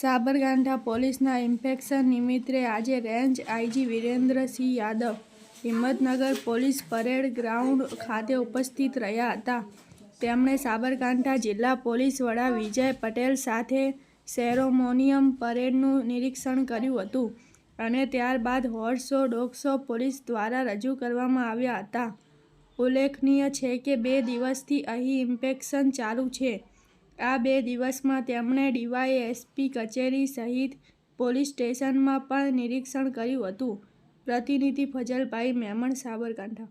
સાબરકાંઠા પોલીસના ઇન્ફેક્શન નિમિત્તે આજે range IG Virendrasinh Yadav Himmatnagar police parade ground ખાતે ઉપસ્થિત રહ્યા હતા. તેમણે સાબરકાંઠા જિલ્લા પોલીસ વડા વિજય પટેલ સાથે સેરોમોનિયમ પરેડનું નિરીક્ષણ કર્યું હતું અને ત્યારબાદ હોર્સો ડોગસો પોલીસ દ્વારા રજૂ કરવામાં આવ્યા હતા. ઉલ્લેખનીય છે કે બે દિવસથી અહીં ઇન્ફેક્શન ચાલુ છે. આ બે દિવસમાં તેમણે ડીવાયએસપી કચેરી સહિત પોલીસ સ્ટેશનમાં પણ નિરીક્ષણ કર્યું હતું. પ્રતિનિધિ Fazalbhai Memon Sabarkantha